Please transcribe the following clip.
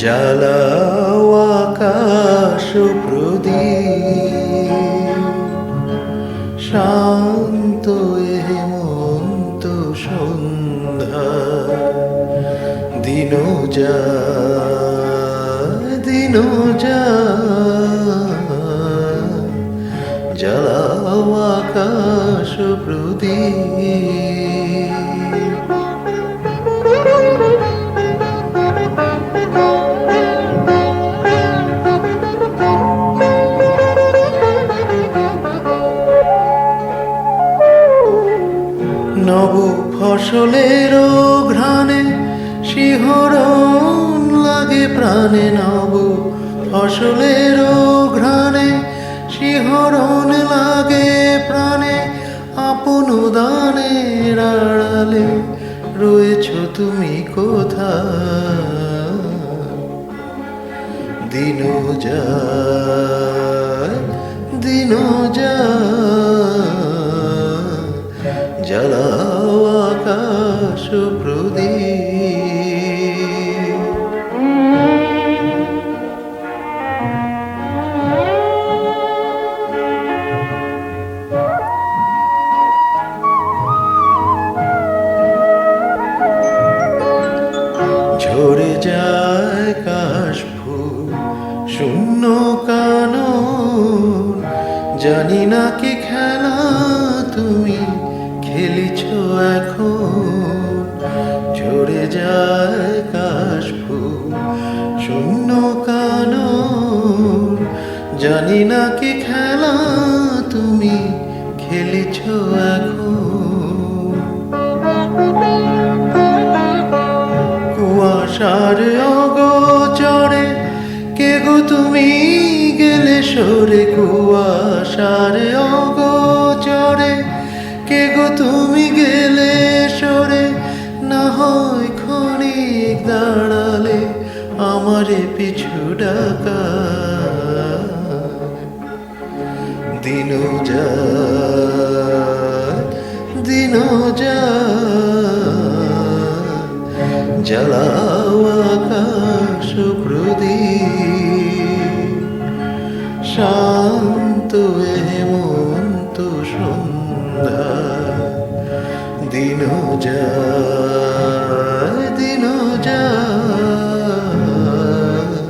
জ্বালাও আকাশ প্রদীপ। শান্ত হেমন্ত সন্ধ্যা। দিন যা দিন যা জ্বালাও প্রদীপ। নব ফসলের ঘ্রাণে শিহরণ লাগে প্রাণে। নব ফসলের ঘ্রাণে শিহরণ লাগে প্রাণে। আপন দানের আড়ালে রয়েছ তুমি কোথা দিন যায় দিন যায়। ঝরে যায় কাশ ফুল শূন্য কানন। জানি না কি খেলা তুমি খেলিছ এখন, ঝরে যায় কাশ ফুল শূন্য কানন। জানি না কি খেলা তুমি খেলিছ এখন। কুয়াশার অগোচরে কে গো তুমি গেলে সরে কুয়াশার অগোচরে কে গো তুমি গেলে সরে? না হয় ক্ষণিক দাঁড়ালে আমারে পিছু ডাকা। দিন যায় দিন যায় জ্বালাও আকাশ প্রদীপ শান্ত সন্ধ্যা দিন যায় দিন যায় প্রদীপ